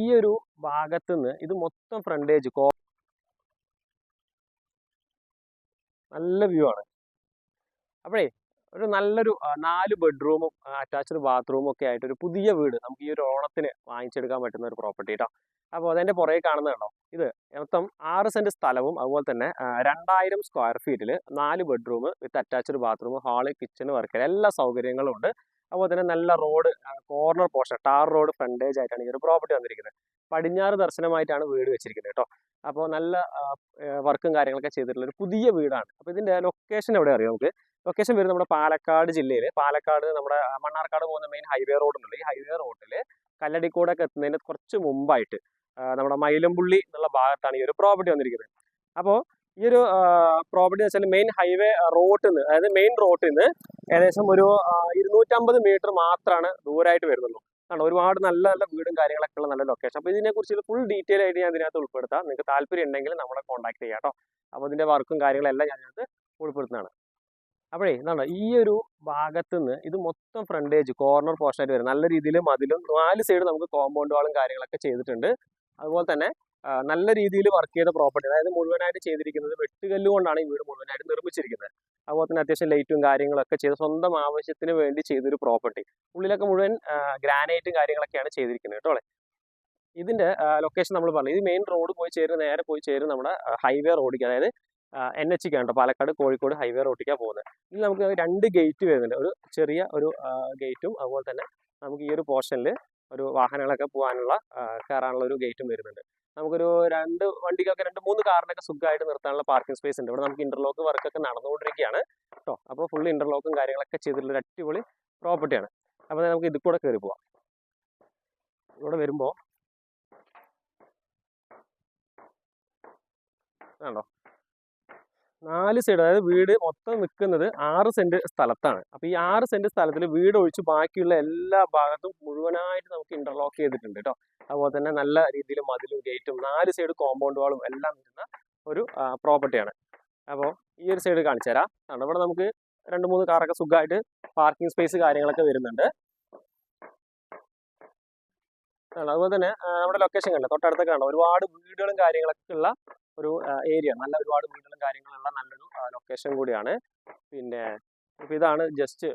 ഈ ഒരു ഭാഗത്ത് നിന്ന് ഇത് മൊത്തം ഫ്രണ്ടേജ് കോ നല്ല വ്യൂ ആണ്. അപ്പോഴേ ഒരു നല്ലൊരു നാല് ബെഡ്റൂമും അറ്റാച്ച്ഡ് ബാത്റൂമും ഒക്കെ ആയിട്ട് ഒരു പുതിയ വീട് നമുക്ക് ഈ ഒരു ഓണത്തിന് വാങ്ങിച്ചെടുക്കാൻ പറ്റുന്ന ഒരു പ്രോപ്പർട്ടി കേട്ടോ അപ്പോൾ അതിന്റെ പുറകെ കാണുന്നത് കണ്ടോ? ഇത് മൊത്തം ആറ് സെന്റ് സ്ഥലവും അതുപോലെ തന്നെ രണ്ടായിരം സ്ക്വയർ ഫീറ്റിൽ നാല് bedroom with attached bathroom hall kitchen worker എല്ലാ സൗകര്യങ്ങളും ഉണ്ട്. അതുപോലെ തന്നെ നല്ല road corner portion tar road frontage ആയിട്ടാണ് ഈ ഒരു പ്രോപ്പർട്ടി വന്നിരിക്കുന്നത്. പടിഞ്ഞാറ് ദർശനമായിട്ടാണ് വീട് വെച്ചിരിക്കുന്നത് കേട്ടോ. അപ്പോൾ നല്ല വർക്കും കാര്യങ്ങളൊക്കെ ചെയ്തിട്ടുള്ള ഒരു പുതിയ വീടാണ്. അപ്പോൾ ഇതിന്റെ ലൊക്കേഷൻ എവിടെ അറിയാം നമുക്ക്? ലൊക്കേഷൻ വരുന്നത് നമ്മുടെ പാലക്കാട് ജില്ലയിൽ പാലക്കാട് നമ്മുടെ മണ്ണാർക്കാട് പോകുന്ന മെയിൻ ഹൈവേ റോഡ് ഉണ്ടല്ലോ. ഈ ഹൈവേ റോഡിൽ കല്ലടിക്കൂടൊക്കെ എത്തുന്നതിന് കുറച്ച് മുമ്പായിട്ട് നമ്മുടെ മൈലമ്പുള്ളി എന്നുള്ള ഭാഗത്താണ് ഈ ഒരു പ്രോപ്പർട്ടി വന്നിരിക്കുന്നത്. അപ്പോൾ ഈ ഒരു പ്രോപ്പർട്ടി വെച്ചാൽ മെയിൻ ഹൈവേ റോട്ടിൽ നിന്ന് അതായത് മെയിൻ റോട്ടിൽ നിന്ന് ഏകദേശം ഒരു ഇരുന്നൂറ്റമ്പത് മീറ്റർ മാത്രമാണ് ദൂരമായിട്ട് വരുന്നുള്ളൂ. കണ്ടോ ഒരുപാട് നല്ല നല്ല വീടും കാര്യങ്ങളൊക്കെ ഉള്ള നല്ല ലൊക്കേഷൻ അപ്പോൾ ഇതിനെക്കുറിച്ച് ഫുൾ ഡീറ്റെയിൽ ആയിട്ട് ഞാൻ ഇതിനകത്ത് ഉൾപ്പെടുത്താം. നിങ്ങൾക്ക് താല്പര്യം ഉണ്ടെങ്കിൽ നമ്മളെ കോൺടാക്ട് ചെയ്യാം കേട്ടോ. അപ്പോൾ ഇതിന്റെ വർക്കും കാര്യങ്ങളെല്ലാം ഞാൻ ഇതിനകത്ത് ഉൾപ്പെടുത്തുന്നതാണ്. അപ്പോഴേ എന്താണ് ഈ ഒരു ഭാഗത്ത് നിന്ന് ഇത് മൊത്തം ഫ്രണ്ടേജ് കോർണർ പോർഷൻ ആയിട്ട് വരും. നല്ല രീതിയിൽ മതിലും നാല് സൈഡ് നമുക്ക് കോമ്പൗണ്ട് വാളും കാര്യങ്ങളൊക്കെ ചെയ്തിട്ടുണ്ട്. അതുപോലെ തന്നെ നല്ല രീതിയിൽ വർക്ക് ചെയ്ത പ്രോപ്പർട്ടി അതായത് മുഴുവനായിട്ട് ചെയ്തിരിക്കുന്നത് വെട്ടുകല്ല് കൊണ്ടാണ് ഈ വീട് മുഴുവനായിട്ട് നിർമ്മിച്ചിരിക്കുന്നത്. അതുപോലെ തന്നെ അത്യാവശ്യം ലൈറ്റും കാര്യങ്ങളൊക്കെ ചെയ്ത് സ്വന്തം ആവശ്യത്തിന് വേണ്ടി ചെയ്തൊരു പ്രോപ്പർട്ടി ഉള്ളിലൊക്കെ മുഴുവൻ ഗ്രാനൈറ്റും കാര്യങ്ങളൊക്കെയാണ് ചെയ്തിരിക്കുന്നത് കേട്ടോ ഇതിന്റെ ലൊക്കേഷൻ നമ്മൾ പറഞ്ഞു. ഇത് മെയിൻ റോഡ് പോയി ചേരുന്ന നേരെ പോയി ചേരുന്ന നമ്മുടെ ഹൈവേ റോഡിക്ക് അതായത് എൻ എച്ച് കേട്ടോ പാലക്കാട് കോഴിക്കോട് ഹൈവേ റോഡിക്കാണ് പോകുന്നത്. ഇതിൽ നമുക്ക് രണ്ട് ഗേറ്റ് വരുന്നുണ്ട്. ഒരു ചെറിയ ഒരു ഗേറ്റും അതുപോലെ തന്നെ നമുക്ക് ഈ ഒരു പോർഷനിൽ ഒരു വാഹനങ്ങളൊക്കെ പോകാനുള്ള കയറാനുള്ള ഒരു ഗേറ്റും വരുന്നുണ്ട്. നമുക്കൊരു രണ്ട് വണ്ടിക്കൊക്കെ രണ്ട് മൂന്ന് കാറിനൊക്കെ സുഖമായിട്ട് നിർത്താനുള്ള പാർക്കിംഗ് സ്പേസ് ഉണ്ട്. ഇവിടെ നമുക്ക് ഇന്റർലോക്ക് വർക്കൊക്കെ നടന്നുകൊണ്ടിരിക്കുകയാണ് കേട്ടോ അപ്പോൾ ഫുൾ ഇന്റർലോക്കും കാര്യങ്ങളൊക്കെ ചെയ്തിട്ടുള്ള ഒരു അടിപൊളി പ്രോപ്പർട്ടിയാണ് അപ്പോൾ നമുക്ക് ഇതിൽ കൂടെ കയറി പോവാം. ഇവിടെ വരുമ്പോൾ ആണോ നാല് സൈഡ് അതായത് വീട് മൊത്തം നിൽക്കുന്നത് ആറ് സെന്റ് സ്ഥലത്താണ്. അപ്പൊ ഈ ആറ് സെന്റ് സ്ഥലത്തിൽ വീട് ഒഴിച്ച് ബാക്കിയുള്ള എല്ലാ ഭാഗത്തും മുഴുവനായിട്ട് നമുക്ക് ഇന്റർലോക്ക് ചെയ്തിട്ടുണ്ട് കേട്ടോ അതുപോലെ തന്നെ നല്ല രീതിയിൽ മതിലും ഗേറ്റും നാല് സൈഡ് കോമ്പൗണ്ട് വാളും എല്ലാം നിൽക്കുന്ന ഒരു പ്രോപ്പർട്ടിയാണ് അപ്പോൾ ഈ ഒരു സൈഡ് കാണിച്ചു തരാം. കാരണം ഇവിടെ നമുക്ക് രണ്ട് മൂന്ന് കാറൊക്കെ സുഖമായിട്ട് പാർക്കിംഗ് സ്പേസ് കാര്യങ്ങളൊക്കെ വരുന്നുണ്ട്. അതുപോലെ തന്നെ നമ്മുടെ ലൊക്കേഷൻ കണ്ടോ? തൊട്ടടുത്തൊക്കെ കാണാം ഒരുപാട് വീടുകളും കാര്യങ്ങളൊക്കെ ഉള്ള ഒരു ഏരിയ നല്ല ഒരുപാട് വീടുകളും കാര്യങ്ങളുള്ള നല്ലൊരു ലൊക്കേഷൻ കൂടിയാണ്. പിന്നെ ഇപ്പൊ ഇതാണ് ജസ്റ്റ്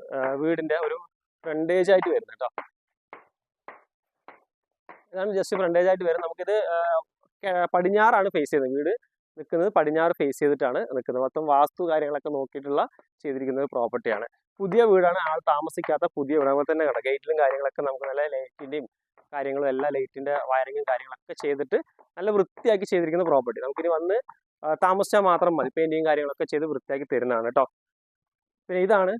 വീടിന്റെ ഒരു ഫ്രണ്ടേജ് ആയിട്ട് വരുന്നത് കേട്ടോ ഇതാണ് ജസ്റ്റ് ഫ്രണ്ടേജ് ആയിട്ട് വരുന്നത്. നമുക്കിത് പടിഞ്ഞാറാണ് ഫേസ് ചെയ്യുന്നത്. വീട് നിൽക്കുന്നത് പടിഞ്ഞാറ് ഫേസ് ചെയ്തിട്ടാണ് നിൽക്കുന്നത്. മൊത്തം വാസ്തു കാര്യങ്ങളൊക്കെ നോക്കിയിട്ടുള്ള ചെയ്തിരിക്കുന്ന ഒരു പ്രോപ്പർട്ടിയാണ് പുതിയ വീടാണ്. ആൾ താമസിക്കാത്ത പുതിയ വീട്. അതുപോലെ തന്നെ കേട്ടോ ഗേറ്റിലും കാര്യങ്ങളൊക്കെ നമുക്ക് നല്ല ലൈറ്റിന്റെയും കാര്യങ്ങളും എല്ലാ ലൈറ്റിന്റെ വയറിങ്ങും കാര്യങ്ങളൊക്കെ ചെയ്തിട്ട് നല്ല വൃത്തിയാക്കി ചെയ്തിരിക്കുന്ന പ്രോപ്പർട്ടി നമുക്കിനി വന്ന് താമസിച്ചാൽ മാത്രം മതി. പെയിന്റിങ് കാര്യങ്ങളൊക്കെ ചെയ്ത് വൃത്തിയാക്കി തരുന്നതാണ് കേട്ടോ പിന്നെ ഇതാണ്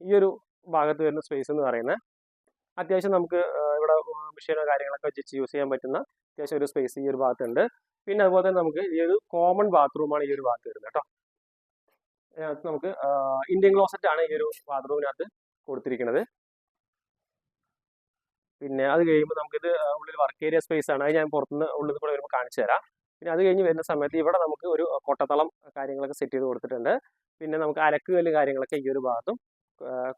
ഈ ഒരു ഭാഗത്ത് വരുന്ന സ്പേസ് എന്ന് പറയുന്നത് അത്യാവശ്യം നമുക്ക് ഇവിടെ മെഷീനോ കാര്യങ്ങളൊക്കെ വെച്ച് യൂസ് ചെയ്യാൻ പറ്റുന്ന അത്യാവശ്യം ഒരു സ്പേസ് ഈ ഒരു ഭാഗത്തുണ്ട്. പിന്നെ അതുപോലെ തന്നെ നമുക്ക് ഈ ഒരു കോമൺ ബാത്റൂമാണ് ഈ ഒരു ഭാഗത്ത് വരുന്നത് കേട്ടോ അതിനകത്ത് നമുക്ക് ഇന്ത്യൻ ക്ലോസറ്റ് ആണ് ഈ ഒരു ബാത്റൂമിനകത്ത് കൊടുത്തിരിക്കുന്നത്. പിന്നെ അത് കഴിയുമ്പോൾ നമുക്കിത് ഉള്ളിൽ വർക്ക് ഏരിയ സ്പേസ് ആണ്. അത് ഞാൻ പുറത്തുനിന്ന് ഉള്ളിൽ കൂടെ വരുമ്പോൾ കാണിച്ചു തരാം. പിന്നെ അത് കഴിഞ്ഞ് വരുന്ന സമയത്ത് ഇവിടെ നമുക്ക് ഒരു കൊട്ടത്തളം കാര്യങ്ങളൊക്കെ സെറ്റ് ചെയ്ത് കൊടുത്തിട്ടുണ്ട്. പിന്നെ നമുക്ക് അലക്കുകല്ല് കാര്യങ്ങളൊക്കെ ഈ ഒരു ഭാഗത്തും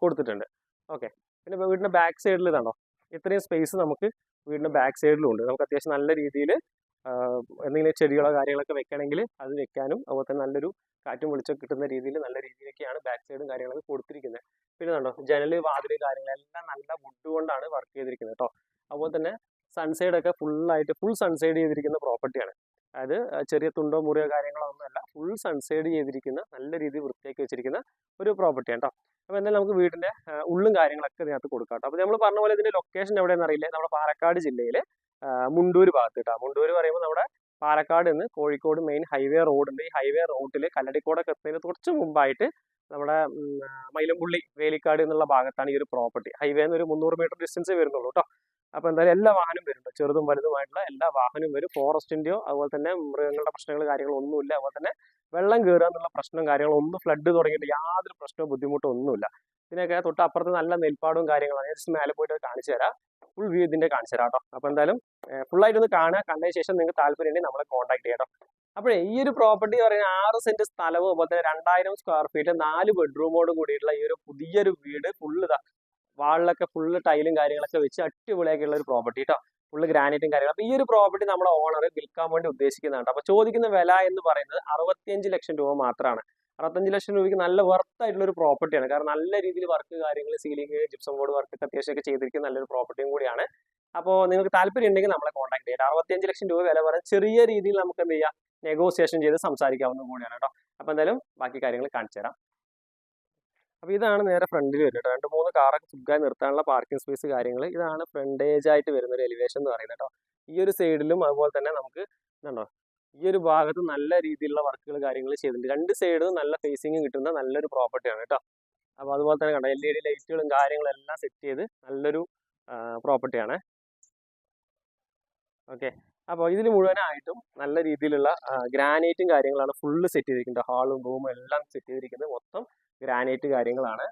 കൊടുത്തിട്ടുണ്ട്. ഓക്കെ. പിന്നെ വീടിന്റെ ബാക്ക് സൈഡിൽ ഇതാണോ? ഇത്രയും സ്പേസ് നമുക്ക് വീടിന്റെ ബാക്ക് സൈഡിലും ഉണ്ട്. നമുക്ക് അത്യാവശ്യം നല്ല രീതിയിൽ എന്തെങ്കിലും ചെടികളോ കാര്യങ്ങളൊക്കെ വെക്കണമെങ്കിൽ അത് വെക്കാനും അതുപോലെ തന്നെ നല്ലൊരു കാറ്റും വെളിച്ചം കിട്ടുന്ന രീതിയിൽ നല്ല രീതിയിലൊക്കെയാണ് ബാക്ക് സൈഡും കാര്യങ്ങളൊക്കെ കൊടുത്തിരിക്കുന്നത്. പിന്നെ കണ്ടോ ജനൽ വാതിൽ കാര്യങ്ങളെല്ലാം നല്ല വുഡ് കൊണ്ടാണ് വർക്ക് ചെയ്തിരിക്കുന്നത് കേട്ടോ അതുപോലെ തന്നെ സൺസൈഡ് ഒക്കെ ഫുള്ളായിട്ട് ഫുൾ സൺസൈഡ് ചെയ്തിരിക്കുന്ന പ്രോപ്പർട്ടിയാണ് അതായത് ചെറിയ തുണ്ടോ മുറിയോ കാര്യങ്ങളോ ഒന്നുമല്ല ഫുൾ സൺസൈഡ് ചെയ്തിരിക്കുന്ന നല്ല രീതിയിൽ വൃത്തിയാക്കി വെച്ചിരിക്കുന്ന ഒരു പ്രോപ്പർട്ടിയാണ് കേട്ടോ അപ്പോൾ എന്തായാലും നമുക്ക് വീടിന്റെ ഉള്ളും കാര്യങ്ങളൊക്കെ ഇതിനകത്ത് കൊടുക്കാം കേട്ടോ അപ്പോൾ നമ്മൾ പറഞ്ഞ പോലെ ഇതിന്റെ ലൊക്കേഷൻ എവിടെയെന്ന് അറിയില്ല. നമ്മുടെ പാലക്കാട് ജില്ലയിൽ മുണ്ടൂർ ഭാഗത്ത് കേട്ടോ മുണ്ടൂർ പറയുമ്പോൾ നമ്മുടെ പാലക്കാട് നിന്ന് കോഴിക്കോട് മെയിൻ ഹൈവേ റോഡുണ്ട് ഈ ഹൈവേ റോഡിൽ കല്ലടിക്കോടൊക്കെ എത്തുന്നതിന് കുറച്ച് മുമ്പായിട്ട് നമ്മുടെ മൈലമ്പുള്ളി വേലിക്കാട് എന്നുള്ള ഭാഗത്താണ് ഈ ഒരു പ്രോപ്പർട്ടി ഹൈവേന്ന് ഒരു മുന്നൂറ് മീറ്റർ ഡിസ്റ്റൻസ് വരുന്നുള്ളൂ കേട്ടോ അപ്പൊ എന്തായാലും എല്ലാ വാഹനവും വരുന്നുണ്ട്. ചെറുതും വലുതുമായിട്ടുള്ള എല്ലാ വാഹനവും വരും. ഫോറസ്റ്റിന്റെയോ അതുപോലെ തന്നെ മൃഗങ്ങളുടെ പ്രശ്നങ്ങൾ കാര്യങ്ങളൊന്നുമില്ല അതുപോലെ തന്നെ വെള്ളം കയറുക എന്നുള്ള പ്രശ്നം ഒന്ന് ഫ്ലഡ് തുടങ്ങിയിട്ട് യാതൊരു പ്രശ്നവും ബുദ്ധിമുട്ടോ ഒന്നുമില്ല. ഇതിനൊക്കെ തൊട്ട് അപ്പുറത്ത് നല്ല നെൽപ്പാടും കാര്യങ്ങളാണ്. ഞാൻ ജസ്റ്റ് മേലെ പോയിട്ട് കാണിച്ചു തരാം. ഫുൾ വ്യൂ ഇതിന്റെ കാണിച്ചു തരാം കേട്ടോ. അപ്പോൾ എന്തായാലും ഫുൾ ആയിട്ട് ഒന്ന് കാണുക. കണ്ടതിന് ശേഷം നിങ്ങൾക്ക് താല്പര്യം ഉണ്ടെങ്കിൽ നമ്മളെ കോൺടാക്ട് ചെയ്യാം കേട്ടോ. അപ്പോഴേ ഈ ഒരു പ്രോപ്പർട്ടി പറയുന്നത് ആറ് സെന്റ് സ്ഥലവും അതുപോലെ തന്നെ രണ്ടായിരം സ്ക്വയർ ഫീറ്റ് നാല് ബെഡ്റൂമോട് കൂടിയിട്ടുള്ള ഈ ഒരു പുതിയൊരു വീട് ഫുള്ള് ഇതാ. വാളിലൊക്കെ ഫുള്ള് ടൈലും കാര്യങ്ങളൊക്കെ വെച്ച് അടിപൊളിയാക്കിയുള്ള ഒരു പ്രോപ്പർട്ടി കേട്ടോ ഫുള്ള് ഗ്രാനൈറ്റും കാര്യങ്ങളും. അപ്പൊ ഈ ഒരു പ്രോപ്പർട്ടി നമ്മുടെ ഓണർ വിൽക്കാൻ വേണ്ടി ഉദ്ദേശിക്കുന്നതാണ് അപ്പൊ ചോദിക്കുന്ന വില എന്ന് പറയുന്നത് അറുപത്തിയഞ്ച് ലക്ഷം രൂപ മാത്രമാണ്. അറുപത്തഞ്ച് ലക്ഷം രൂപയ്ക്ക് നല്ല വർത്തായിട്ടുള്ള ഒരു പ്രോപ്പർട്ടിയാണ് കാരണം നല്ല രീതിയിൽ വർക്ക് കാര്യങ്ങൾ സീലിംഗ് ജിപ്സം ബോർഡ് വർക്ക് അത്യാവശ്യമൊക്കെ ചെയ്തിരിക്കുന്ന നല്ലൊരു പ്രോപ്പർട്ടിയും കൂടിയാണ്. അപ്പോൾ നിങ്ങൾക്ക് താല്പര്യം ഉണ്ടെങ്കിൽ നമ്മളെ കോൺടാക്ട് ചെയ്യാം. അറുപത്തിയഞ്ച് ലക്ഷം രൂപ വില പറയാൻ ചെറിയ രീതിയിൽ നമുക്ക് എന്ത് ചെയ്യാം? നെഗോസിയേഷൻ ചെയ്ത് സംസാരിക്കാവുന്ന കൂടിയാണ് കേട്ടോ. അപ്പോൾ എന്തായാലും ബാക്കി കാര്യങ്ങൾ കാണിച്ചു തരാം. അപ്പോൾ ഇതാണ് നേരെ ഫ്രണ്ടിൽ വരുന്നത് കേട്ടോ. രണ്ട് മൂന്ന് കാറൊക്കെ സുഖമായി നിർത്താനുള്ള പാർക്കിംഗ് സ്പേസ് കാര്യങ്ങൾ ഇതാണ് ഫ്രണ്ടേജ് ആയിട്ട് വരുന്ന ഒരു എലിവേഷൻ എന്ന് പറയുന്നത് കേട്ടോ. ഈ ഒരു സൈഡിലും അതുപോലെ തന്നെ നമുക്ക് ഇതുണ്ടോ? ഈ ഒരു ഭാഗത്ത് നല്ല രീതിയിലുള്ള വർക്കുകൾ കാര്യങ്ങൾ ചെയ്തിട്ടുണ്ട്. രണ്ട് സൈഡും നല്ല ഫേസിങ് കിട്ടുന്ന നല്ലൊരു പ്രോപ്പർട്ടിയാണ് കേട്ടോ. അപ്പോൾ അതുപോലെ തന്നെ കണ്ടോ എൽ ഇ ഡി ലൈറ്റുകളും കാര്യങ്ങളും എല്ലാം സെറ്റ് ചെയ്ത് നല്ലൊരു പ്രോപ്പർട്ടിയാണ് ഓക്കെ അപ്പോൾ ഇതിന് മുഴുവനായിട്ടും നല്ല രീതിയിലുള്ള ഗ്രാനൈറ്റും കാര്യങ്ങളാണ് ഫുള്ള് സെറ്റ് ചെയ്തിരിക്കുന്നത്. ഹാളും റൂമും എല്ലാം സെറ്റ് ചെയ്തിരിക്കുന്നത് മൊത്തം ഗ്രാനൈറ്റ് കാര്യങ്ങളാണ്.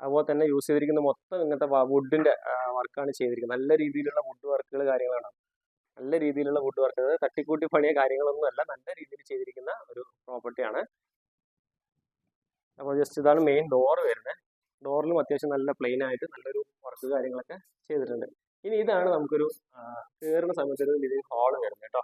അതുപോലെ തന്നെ യൂസ് ചെയ്തിരിക്കുന്ന മൊത്തം ഇങ്ങനത്തെ വുഡിന്റെ വർക്കാണ് ചെയ്തിരിക്കുന്നത്. നല്ല രീതിയിലുള്ള വുഡ് വർക്കുകൾ കാര്യങ്ങളാണ്. നല്ല രീതിയിലുള്ള വുഡ് വർക്ക് തട്ടിക്കൂട്ടി പണിയ കാര്യങ്ങളൊന്നും അല്ല നല്ല രീതിയിൽ ചെയ്തിരിക്കുന്ന ഒരു പ്രോപ്പർട്ടിയാണ് അപ്പോൾ ജസ്റ്റ് ഇതാണ് മെയിൻ ഡോർ വരുന്നത്. ഡോറിലും അത്യാവശ്യം നല്ല പ്ലെയിൻ ആയിട്ട് നല്ലൊരു വർക്ക് കാര്യങ്ങളൊക്കെ ചെയ്തിട്ടുണ്ട്. ഇനി ഇതാണ് നമുക്കൊരു കയറുന്ന സമയത്ത് ഒരു ലിവിങ് ഹാൾ വരുന്നത് കേട്ടോ.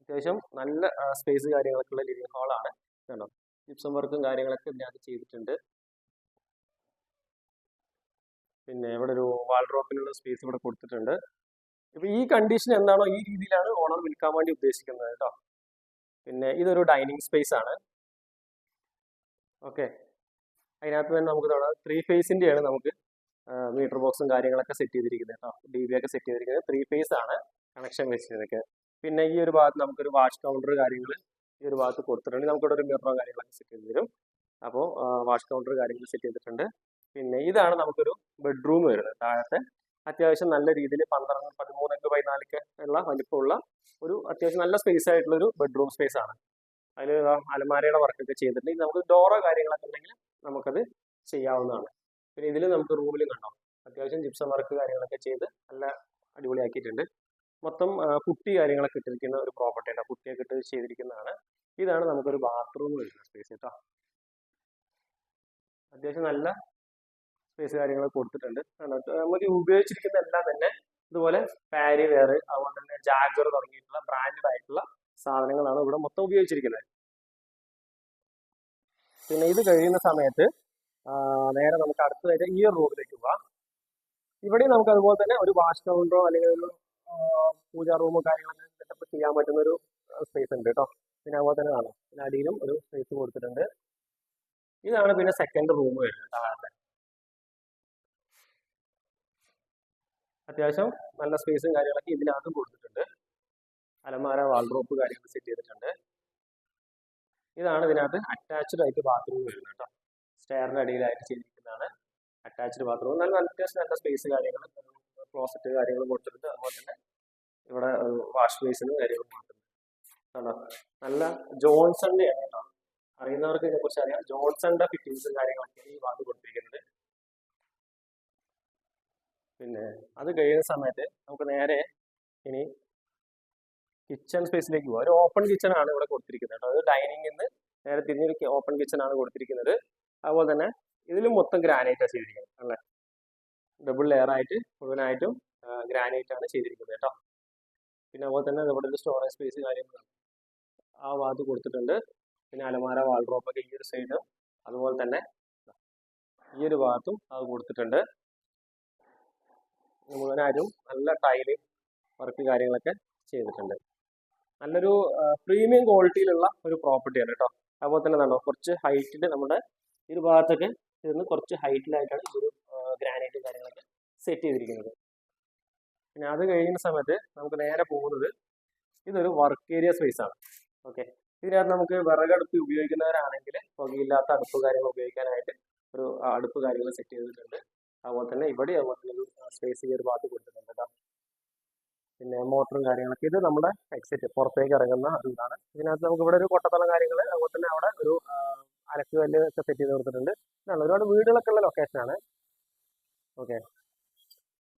അത്യാവശ്യം നല്ല സ്പേസ് കാര്യങ്ങളൊക്കെ ഉള്ള ലിവിങ് ഹാളാണ് കണ്ടോ ജിപ്സം വർക്കും കാര്യങ്ങളൊക്കെ ഇതിനകത്ത് ചെയ്തിട്ടുണ്ട്. പിന്നെ ഇവിടെ ഒരു വാൾഡ്രോപ്പിനുള്ള സ്പേസ് ഇവിടെ കൊടുത്തിട്ടുണ്ട്. ഇപ്പൊ ഈ കണ്ടീഷൻ എന്താണോ ഈ രീതിയിലാണ് ഓണർ വിൽക്കാൻ വേണ്ടി ഉദ്ദേശിക്കുന്നത് കേട്ടോ. പിന്നെ ഇതൊരു ഡൈനിങ് സ്പേസ് ആണ്. ഓക്കെ അതിനകത്ത് തന്നെ നമുക്ക് ത്രീ ഫേസിന്റെ ആണ് നമുക്ക് മീറ്റർ ബോക്സും കാര്യങ്ങളൊക്കെ സെറ്റ് ചെയ്തിരിക്കുന്നത് കേട്ടോ. ഡി ഒക്കെ സെറ്റ് ചെയ്തിരിക്കുന്നത് ത്രീ ഫേസ് ആണ് കണക്ഷൻ വെച്ചിരുന്നൊക്കെ പിന്നെ ഈ ഒരു ഭാഗത്ത് നമുക്കൊരു വാഷ് കൗണ്ടർ കാര്യങ്ങൾ ഈ ഒരു ഭാഗത്ത് കൊടുത്തിട്ടുണ്ട്. നമുക്കിവിടെ ഒരു മിററോ കാര്യങ്ങളൊക്കെ സെറ്റ് ചെയ്ത് തരും. അപ്പോൾ വാഷ് കൗണ്ടർ കാര്യങ്ങൾ സെറ്റ് ചെയ്തിട്ടുണ്ട്. പിന്നെ ഇതാണ് നമുക്കൊരു ബെഡ്റൂം വരുന്നത്. താഴത്തെ അത്യാവശ്യം നല്ല രീതിയിൽ പന്ത്രണ്ട് പതിമൂന്നൊക്കെ പതിനാലൊക്കെ ഉള്ള വലിപ്പമുള്ള ഒരു അത്യാവശ്യം നല്ല സ്പേസ് ആയിട്ടുള്ള ഒരു ബെഡ്റൂം സ്പേസ് ആണ് അതിൽ അലമാരയുടെ വർക്കൊക്കെ ചെയ്തിട്ടുണ്ട്. നമുക്ക് ഡോറോ കാര്യങ്ങളൊക്കെ ഉണ്ടെങ്കിൽ നമുക്കത് ചെയ്യാവുന്നതാണ്. പിന്നെ ഇതിൽ നമുക്ക് റൂമിലും കണ്ടോ? അത്യാവശ്യം ജിപ്സം വർക്ക് കാര്യങ്ങളൊക്കെ ചെയ്ത് നല്ല അടിപൊളിയാക്കിയിട്ടുണ്ട്. മൊത്തം കുട്ടി കാര്യങ്ങളൊക്കെ ഇട്ടിരിക്കുന്ന ഒരു പ്രോപ്പർട്ടിയാണ് കുട്ടിയൊക്കെ ഇട്ട് ചെയ്തിരിക്കുന്നതാണ്. ഇതാണ് നമുക്കൊരു ബാത്റൂം വരുന്ന സ്പേസ് കേട്ടോ അത്യാവശ്യം നല്ല സ്പേസ് കാര്യങ്ങൾ കൊടുത്തിട്ടുണ്ട്. നമുക്ക് ഉപയോഗിച്ചിരിക്കുന്ന എല്ലാം തന്നെ ഇതുപോലെ പാരി വെയർ അതുപോലെ തന്നെ ജാഗർ തുടങ്ങിയിട്ടുള്ള ബ്രാൻഡഡ് ആയിട്ടുള്ള സാധനങ്ങളാണ് ഇവിടെ മൊത്തം ഉപയോഗിച്ചിരിക്കുന്നത്. പിന്നെ ഇത് കഴിയുന്ന സമയത്ത് നേരെ നമുക്ക് അടുത്തതായിട്ട് ഈ റൂമിലേക്ക് പോവാം ഇവിടെ നമുക്ക് അതുപോലെ തന്നെ ഒരു വാഷ് കൗണ്ടറോ അല്ലെങ്കിൽ ഒരു പൂജാ റൂമോ കാര്യങ്ങളൊക്കെ സെറ്റപ്പ് ചെയ്യാൻ പറ്റുന്ന ഒരു സ്പേസ് ഉണ്ട് കേട്ടോ. പിന്നെ അതുപോലെ തന്നെ കാണാം. പിന്നെ അടിയിലും ഒരു സ്പേസ് കൊടുത്തിട്ടുണ്ട്. ഇതാണ് പിന്നെ സെക്കൻഡ് റൂം വരുന്നത് താഴത്തെ. അത്യാവശ്യം നല്ല സ്പേസും കാര്യങ്ങളൊക്കെ ഇതിനകത്തും കൊടുത്തിട്ടുണ്ട്. അലമാര വാൾഡ്രോപ്പ് കാര്യങ്ങൾ സെറ്റ് ചെയ്തിട്ടുണ്ട്. ഇതാണ് ഇതിനകത്ത് അറ്റാച്ച്ഡ് ആയിട്ട് ബാത്റൂം വരുന്നത് കേട്ടോ സ്റ്റെയറിന്റെ അടിയിലായിട്ട് ചെയ്തിരിക്കുന്നതാണ്. അറ്റാച്ച്ഡ് ബാത്റൂം നല്ല അത്യാവശ്യം നല്ല സ്പേസ് കാര്യങ്ങൾ ക്ലോസറ്റ് കാര്യങ്ങൾ കൊടുത്തിട്ടുണ്ട്. അതുപോലെ തന്നെ ഇവിടെ വാഷ് ബേസിനും കാര്യങ്ങളും കൊടുത്തിട്ടുണ്ട്. കണ്ടോ? നല്ല ജോൺസന്റെ ആണ് കേട്ടോ അറിയുന്നവർക്ക് ഇതിനെ കുറിച്ച് അറിയാം ജോൺസന്റെ ഫിറ്റിംഗ്സും കാര്യങ്ങളൊക്കെയാണ് ഈ ഭാഗത്ത് കൊടുത്തിരിക്കുന്നത്. പിന്നെ അത് കഴിയുന്ന സമയത്ത് നമുക്ക് നേരെ ഇനി കിച്ചൺ സ്പേസിലേക്ക് പോകാം ഒരു ഓപ്പൺ കിച്ചൺ ആണ് ഇവിടെ കൊടുത്തിരിക്കുന്നത് കേട്ടോ. അത് ഡൈനിങ്ങിൽ നിന്ന് നേരെ തിരിഞ്ഞൊരു ഓപ്പൺ കിച്ചൺ ആണ് കൊടുത്തിരിക്കുന്നത്. അതുപോലെ തന്നെ ഇതിലും മൊത്തം ഗ്രാനൈറ്റ് ചെയ്തിരിക്കുന്നത് അല്ലേ? ഡബിൾ ലെയർ ആയിട്ട് മുഴുവനായിട്ടും ഗ്രാനൈറ്റ് ആണ് ചെയ്തിരിക്കുന്നത് കേട്ടോ. പിന്നെ അതുപോലെ തന്നെ ഇവിടെ ഒരു സ്റ്റോറേജ് സ്പേസ് കാര്യങ്ങളാണ് ആ ഭാഗത്ത് കൊടുത്തിട്ടുണ്ട്. പിന്നെ അലമാര വാൾഡ്രോപ്പ് ഒക്കെ ഈ ഒരു സൈഡും അതുപോലെ തന്നെ ഈ ഒരു ഭാഗത്തും അത് കൊടുത്തിട്ടുണ്ട്. മുഴുവനായിട്ടും നല്ല ടൈൽ വർക്ക് കാര്യങ്ങളൊക്കെ ചെയ്തിട്ടുണ്ട്. നല്ലൊരു പ്രീമിയം ക്വാളിറ്റിയിലുള്ള ഒരു പ്രോപ്പർട്ടിയാണ് കേട്ടോ അതുപോലെ തന്നെ എന്താണോ കുറച്ച് ഹൈറ്റിൽ നമ്മുടെ ഈ ഭാഗത്തൊക്കെ ചേർന്ന് കുറച്ച് ഹൈറ്റിലായിട്ടാണ് ഈ ഒരു ഗ്രാനൈറ്റ് കാര്യങ്ങളൊക്കെ സെറ്റ് ചെയ്തിരിക്കുന്നത്. പിന്നെ അത് കഴിയുന്ന സമയത്ത് നമുക്ക് നേരെ പോകുന്നത് ഇതൊരു വർക്ക് ഏരിയ സ്പേസ് ആണ്. ഓക്കെ ഇതിനകത്ത് നമുക്ക് വിറകടുപ്പ് ഉപയോഗിക്കുന്നവരാണെങ്കിൽ പുകയില്ലാത്ത അടുപ്പ് കാര്യങ്ങൾ ഉപയോഗിക്കാനായിട്ട് ഒരു അടുപ്പ് കാര്യങ്ങൾ സെറ്റ് ചെയ്തിട്ടുണ്ട്. അതുപോലെ തന്നെ ഇവിടെ അതുപോലെ തന്നെ ഒരു സ്പേസ് ഈ ഒരു ഭാഗത്ത് കൊടുത്തിട്ടുണ്ട് പിന്നെ മോട്ടറും കാര്യങ്ങളൊക്കെ. ഇത് നമ്മുടെ എക്സിറ്റ് പുറത്തേക്ക് ഇറങ്ങുന്ന ഇതാണ്. ഇതിനകത്ത് നമുക്ക് ഇവിടെ ഒരു കൊട്ടത്തളം കാര്യങ്ങൾ അതുപോലെ തന്നെ അവിടെ ഒരു അലക്ക് കല്ല് ഒക്കെ സെറ്റ് ചെയ്ത് കൊടുത്തിട്ടുണ്ട്. ഇതാണ് ഒരുപാട് വീടുകളൊക്കെ ഉള്ള ലൊക്കേഷനാണ് ഓക്കെ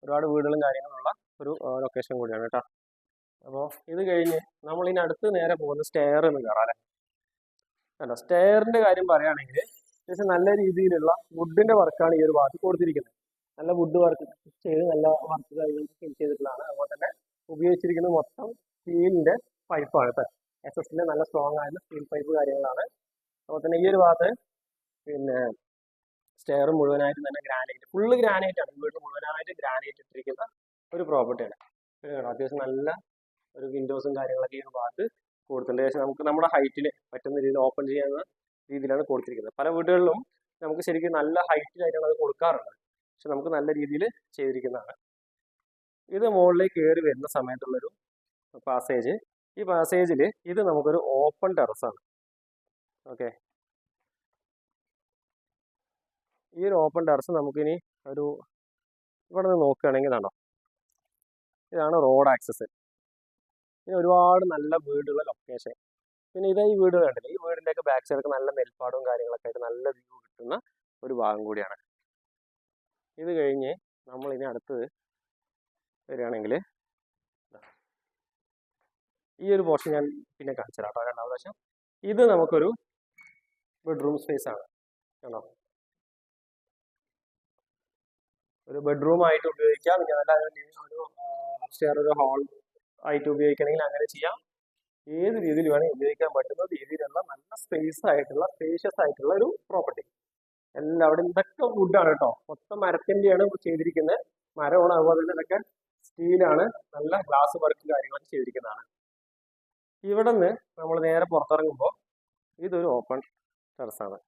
ഒരുപാട് വീടുകളും കാര്യങ്ങളുള്ള ഒരു ലൊക്കേഷൻ കൂടിയാണ് കേട്ടോ. അപ്പോൾ ഇത് കഴിഞ്ഞ് നമ്മൾ ഇനി അടുത്ത് നേരെ പോകുന്ന സ്റ്റെയർ എന്ന് കയറാം അല്ലേ? അല്ല സ്റ്റെയറിന്റെ കാര്യം പറയുകയാണെങ്കിൽ അത്യാവശ്യം നല്ല രീതിയിലുള്ള വുഡിന്റെ വർക്കാണ് ഈ ഒരു ഭാഗത്ത് കൊടുത്തിരിക്കുന്നത്. നല്ല വുഡ് വർക്ക് ചെയ്ത് നല്ല വർക്ക് കാര്യങ്ങൾ ഫിനിഷ് ചെയ്തിട്ടുള്ളതാണ്. അതുപോലെ തന്നെ ഉപയോഗിച്ചിരിക്കുന്നത് മൊത്തം സ്റ്റീലിന്റെ പൈപ്പാണ് കേട്ടോ എസ് എസിന്റെ നല്ല സ്ട്രോങ് ആയിരുന്ന സ്റ്റീൽ പൈപ്പ് കാര്യങ്ങളാണ്. അതുപോലെ തന്നെ ഈ ഒരു ഭാഗത്ത് പിന്നെ സ്റ്റെയർ മുഴുവനായിട്ട് തന്നെ ഗ്രാനൈറ്റ് ഫുള്ള് ഗ്രാനൈറ്റ് ആണ്. വീട് മുഴുവനായിട്ട് ഗ്രാനൈറ്റ് ഇട്ടിരിക്കുന്ന ഒരു പ്രോപ്പർട്ടിയാണ് അത്യാവശ്യം നല്ല ഒരു വിൻഡോസും കാര്യങ്ങളൊക്കെ ഈ ഒരു ഭാഗത്ത് കൊടുത്തിട്ടുണ്ട്. നമുക്ക് നമ്മുടെ ഹൈറ്റിന് പറ്റുന്ന രീതിയിൽ ഓപ്പൺ ചെയ്യാവുന്ന രീതിയിലാണ് കൊടുത്തിരിക്കുന്നത്. പല വീടുകളിലും നമുക്ക് ശരിക്കും നല്ല ഹൈറ്റിലായിട്ടാണ് അത് കൊടുക്കാറുള്ളത്. പക്ഷെ നമുക്ക് നല്ല രീതിയിൽ ചെയ്തിരിക്കുന്നതാണ്. ഇത് മുകളിലേക്ക് കയറി വരുന്ന സമയത്തുള്ളൊരു പാസേജ് ഈ പാസേജിൽ ഇത് നമുക്കൊരു ഓപ്പൺ ടെറസാണ് ഓക്കെ ഈ ഒരു ഓപ്പൺ ടെറസ് നമുക്കിനി ഒരു ഇവിടെ നിന്ന് നോക്കുകയാണെങ്കിൽ ഇതാണോ? ഇതാണ് റോഡ് ആക്സസ് ഇനി ഒരുപാട് നല്ല വീടുള്ള ലൊക്കേഷൻ പിന്നെ ഇതാ ഈ വീട് കണ്ടില്ലേ? ഈ വീടിന്റെ ഒക്കെ ബാക്ക് സൈഡൊക്കെ നല്ല നെൽപ്പാടവും കാര്യങ്ങളൊക്കെ ആയിട്ട് നല്ല വ്യൂ കിട്ടുന്ന ഒരു ഭാഗം കൂടിയാണ്. ഇത് കഴിഞ്ഞ് നമ്മൾ ഇനി അടുത്തത് വരികയാണെങ്കിൽ ഈ ഒരു പോർഷൻ ഞാൻ പിന്നെ കാണിച്ചു തരാം കേട്ടോ. ഇത് നമുക്കൊരു ബെഡ്റൂം സ്പേസ് ആണ് കണ്ടോ ഒരു ബെഡ്റൂം ആയിട്ട് ഉപയോഗിക്കാം. ഇനി ഒരു അപ്സ്റ്റെയർ ഒരു ഹാൾ ആയിട്ട് ഉപയോഗിക്കണമെങ്കിൽ അങ്ങനെ ചെയ്യാം. ഏത് രീതിയിൽ വേണമെങ്കിൽ ഉപയോഗിക്കാൻ പറ്റുന്ന രീതിയിലുള്ള നല്ല സ്പേസ് ആയിട്ടുള്ള സ്പേഷ്യസ് ആയിട്ടുള്ള ഒരു പ്രോപ്പർട്ടി എല്ലാം അവിടെ ഇതൊക്കെ വുഡാണ് കേട്ടോ മൊത്തം മരത്തിന്റെയാണ് ചെയ്തിരിക്കുന്നത്. മരമാണ് അതുപോലെ തന്നെ ഇതൊക്കെ സ്റ്റീലാണ് നല്ല ഗ്ലാസ് വർക്ക് കാര്യങ്ങളൊക്കെ ചെയ്തിരിക്കുന്നതാണ്. ഇവിടെ നിന്ന് നമ്മൾ നേരെ പുറത്തിറങ്ങുമ്പോൾ ഇതൊരു ഓപ്പൺ ടെറസാണ്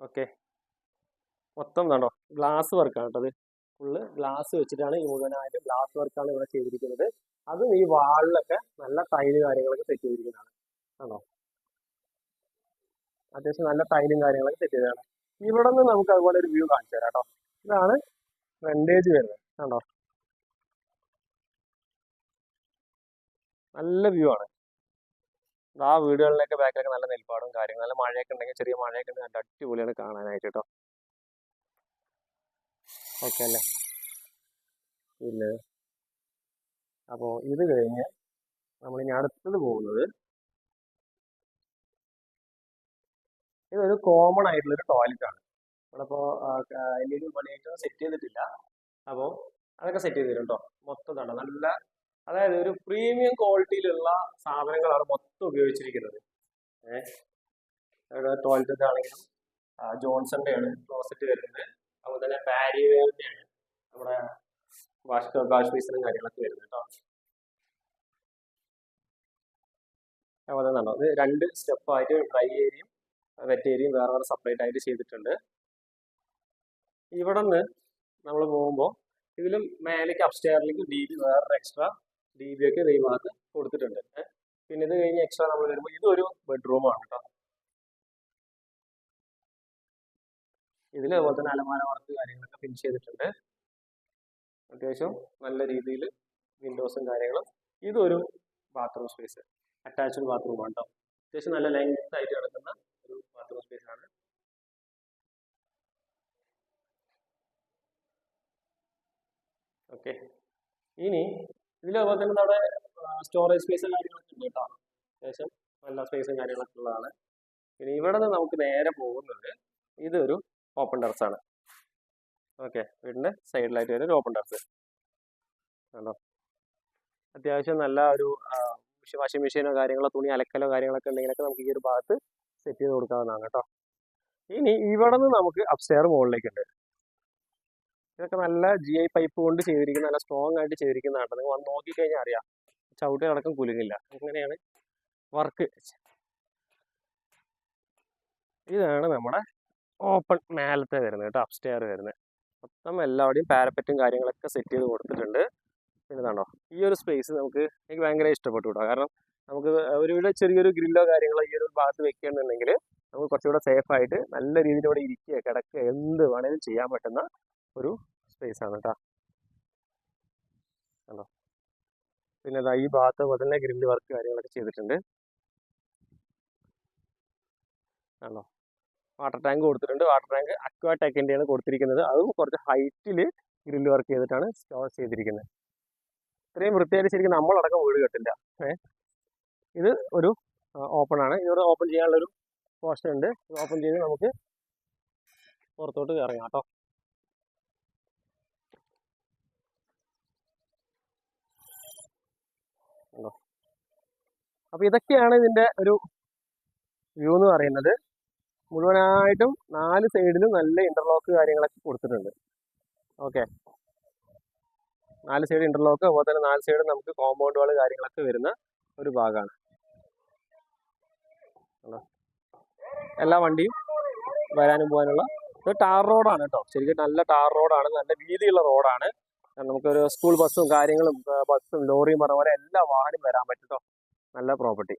ഓക്കെ മൊത്തം കണ്ടോ? ഗ്ലാസ് വർക്കാണ് കേട്ടോ അത് ഫുള്ള് ഗ്ലാസ് വെച്ചിട്ടാണ് ഈ മുഴുവനായിട്ട് ഗ്ലാസ് വർക്കാണ് ഇവിടെ ചെയ്തിരിക്കുന്നത്. അതും ഈ വാളിലൊക്കെ നല്ല ടൈൽ കാര്യങ്ങളൊക്കെ സെറ്റ് ചെയ്തിരിക്കുന്നതാണ്. കണ്ടോ അത്യാവശ്യം നല്ല ടൈലും കാര്യങ്ങളൊക്കെ സെറ്റ് ചെയ്തതാണ്. ഇവിടെ നിന്ന് നമുക്ക് അതുപോലെ ഒരു വ്യൂ കാണിച്ചു തരാം കേട്ടോ. ഇതാണ് ഫ്രണ്ടേജ് വരുന്നത്. കണ്ടോ നല്ല വ്യൂ ആണ്. ആ വീടുകളിലൊക്കെ ബാക്കിലൊക്കെ നല്ല നെൽപ്പാടും കാര്യങ്ങൾ നല്ല മഴയൊക്കെ ഉണ്ടെങ്കിൽ ചെറിയ മഴയൊക്കെ ഉണ്ടെങ്കിൽ നല്ല അടിപൊളിയാണ് കാണാനായിട്ട് കേട്ടോ. ഓക്കെ അല്ലേ? പിന്നെ അപ്പോൾ ഇത് കഴിഞ്ഞ് നമ്മൾ ഇനി അടുത്തത് പോകുന്നത് ഇതൊരു കോമൺ ആയിട്ടുള്ള ഒരു ടോയ്ലറ്റ് ആണ് നമ്മളിപ്പോൾ എന്തെങ്കിലും പണിയായിട്ട് സെറ്റ് ചെയ്തിട്ടില്ല. അപ്പോൾ അതൊക്കെ സെറ്റ് ചെയ്ത് തരും കേട്ടോ മൊത്തം കണ്ടോ നല്ല അതായത് ഒരു പ്രീമിയം ക്വാളിറ്റിയിലുള്ള സാധനങ്ങളാണ് മൊത്തം ഉപയോഗിച്ചിരിക്കുന്നത്. ഏഹ് ടോയ്ലറ്റ് ആണെങ്കിലും ജോൺസന്റെ ആണ് ക്ലോസറ്റ് വരുന്നത്. അതുപോലെ തന്നെ പാരിവേറിന്റെ ആണ് നമ്മുടെ വാഷ് വാഷ് ബേസിനും കാര്യങ്ങളൊക്കെ വരുന്നത് കേട്ടോ അതുപോലെ ഇത് രണ്ട് സ്റ്റെപ്പായിട്ട് ഡ്രൈ ഏരിയയും വെറ്റ് ഏരിയയും വേറെ വേറെ സെപ്പറേറ്റ് ആയിട്ട് ചെയ്തിട്ടുണ്ട്. ഇവിടെ നമ്മൾ പോകുമ്പോൾ ഇതിലും മേലേക്ക് അപ്സ്റ്റെയറിലേക്ക് ഡി ബി വേറൊരു എക്സ്ട്രാ ഡി ബി ഒക്കെ ഈ കൊടുത്തിട്ടുണ്ട്. പിന്നെ ഇത് കഴിഞ്ഞ് എക്സ്ട്രാ നമ്മൾ വരുമ്പോൾ ഇതൊരു ബെഡ്റൂമാണ് കേട്ടോ ഇതിൽ അതുപോലെ തന്നെ അലമാര വർക്ക് കാര്യങ്ങളൊക്കെ ഫിനിഷ് ചെയ്തിട്ടുണ്ട്. അത്യാവശ്യം നല്ല രീതിയിൽ വിൻഡോസും കാര്യങ്ങളും ഇതൊരു ബാത്റൂം സ്പേസ് അറ്റാച്ച്ഡ് ബാത്റൂം ഉണ്ടോ അത്യാവശ്യം നല്ല ലെങ്ത് ആയിട്ട് കിടക്കുന്ന ഒരു ബാത്റൂം സ്പേസ് ആണ്. ഓക്കെ ഇനി ഇതിലതുപോലെ തന്നെ നമ്മുടെ സ്റ്റോറേജ് സ്പേസും കാര്യങ്ങളൊക്കെ ഉണ്ട് കേട്ടോ അത്യാവശ്യം നല്ല സ്പേസും കാര്യങ്ങളൊക്കെ ഉള്ളതാണ്. പിന്നെ ഇവിടെ നിന്ന് നമുക്ക് നേരെ പോകുന്നത് ഇതൊരു ഓപ്പൺ ടെറസ് ആണ്. ഓക്കെ. വീടിന്റെ സൈഡിലായിട്ട് വരും ഓപ്പൺ ടെറസ് കണ്ടോ അത്യാവശ്യം നല്ല ഒരു വാഷിംഗ് മെഷീനോ കാര്യങ്ങളോ തുണി അലക്കലോ കാര്യങ്ങളൊക്കെ ഉണ്ടെങ്കിലൊക്കെ നമുക്ക് ഈ ഒരു ഭാഗത്ത് സെറ്റ് ചെയ്ത് കൊടുക്കാവുന്നതാണ് കേട്ടോ. ഇനി ഇവിടെ നിന്ന് നമുക്ക് അപ്സ്റ്റെയർ മുകളിലേക്കുണ്ട്. ഇതൊക്കെ നല്ല ജി ഐ പൈപ്പ് കൊണ്ട് ചെയ്തിരിക്കുന്ന നല്ല സ്ട്രോങ് ആയിട്ട് ചെയ്തിരിക്കുന്നതാണ് നിങ്ങൾ വന്ന് നോക്കിക്കഴിഞ്ഞാൽ അറിയാം. ചവിട്ടി അടക്കം കുലുങ്ങില്ല. അങ്ങനെയാണ് വർക്ക് ഇതാണ് നമ്മുടെ ഓപ്പൺ മേലത്തെ വരുന്നത് കേട്ടോ. അപ്സ്റ്റെയർ വരുന്നത്. മൊത്തം എല്ലാവിടെയും പാരപ്പറ്റും കാര്യങ്ങളൊക്കെ സെറ്റ് ചെയ്ത് കൊടുത്തിട്ടുണ്ട്. പിന്നെ ഇതാണോ? ഈ ഒരു സ്പേസ് നമുക്ക് എനിക്ക് ഭയങ്കര ഇഷ്ടപ്പെട്ടു കേട്ടോ കാരണം നമുക്ക് ഒരുവിടെ ചെറിയൊരു ഗ്രില്ലോ കാര്യങ്ങളോ ഈ ഒരു ഭാഗത്ത് വെക്കുകയാണെന്നുണ്ടെങ്കിൽ നമുക്ക് കുറച്ചുകൂടെ സേഫ് ആയിട്ട് നല്ല രീതിയിൽ ഇവിടെ ഇരിക്കുക കിടക്കുക എന്ത് വേണേലും ചെയ്യാൻ പറ്റുന്ന ഒരു സ്പേസ് ആണ് കേട്ടോ കണ്ടോ പിന്നെ ഈ ഭാഗത്ത് പോലെ തന്നെ ഗ്രില്ല് വർക്ക് കാര്യങ്ങളൊക്കെ ചെയ്തിട്ടുണ്ട്. ആണോ? വാട്ടർ ടാങ്ക് കൊടുത്തിട്ടുണ്ട്. വാട്ടർ ടാങ്ക് അക്വാ ടെക്കിന്റെയാണ് കൊടുത്തിരിക്കുന്നത്. അതും കുറച്ച് ഹൈറ്റിൽ ഗ്രില്ല് വർക്ക് ചെയ്തിട്ടാണ് സ്റ്റോർ ചെയ്തിരിക്കുന്നത്. ഇത്രയും വൃത്തിയായിട്ട് ശരിക്കും നമ്മളടക്കം വീട് കെട്ടില്ല. ഇത് ഒരു ഓപ്പൺ ആണ്. ഇതോടെ ഓപ്പൺ ചെയ്യാനുള്ളൊരു പോർഷൻ ഉണ്ട്. ഇത് ഓപ്പൺ ചെയ്ത് നമുക്ക് പുറത്തോട്ട് ഇറങ്ങാം കേട്ടോ. അപ്പോൾ ഇതൊക്കെയാണ് ഇതിന്റെ ഒരു വ്യൂ എന്ന് പറയുന്നത്. മുഴുവനായിട്ടും നാല് സൈഡിലും നല്ല ഇന്റർലോക്ക് കാര്യങ്ങളൊക്കെ കൊടുത്തിട്ടുണ്ട്. ഓക്കെ നാല് സൈഡ് ഇന്റർലോക്ക് അതുപോലെ തന്നെ നാല് സൈഡ് നമുക്ക് കോമ്പൗണ്ട് വാൾ കാര്യങ്ങളൊക്കെ വരുന്ന ഒരു ഭാഗമാണ്? എല്ലാ വണ്ടിയും വരാനും പോകാനുള്ള ഇത് ടാർ റോഡാണ് കേട്ടോ ശരിക്കും നല്ല ടാർ റോഡാണ് നല്ല വീതിയുള്ള റോഡാണ് നമുക്കൊരു സ്കൂൾ ബസ്സും കാര്യങ്ങളും ബസ്സും ലോറിയും പറഞ്ഞ പോലെ എല്ലാ വാഹനവും വരാൻ പറ്റും കേട്ടോ നല്ല പ്രോപ്പർട്ടി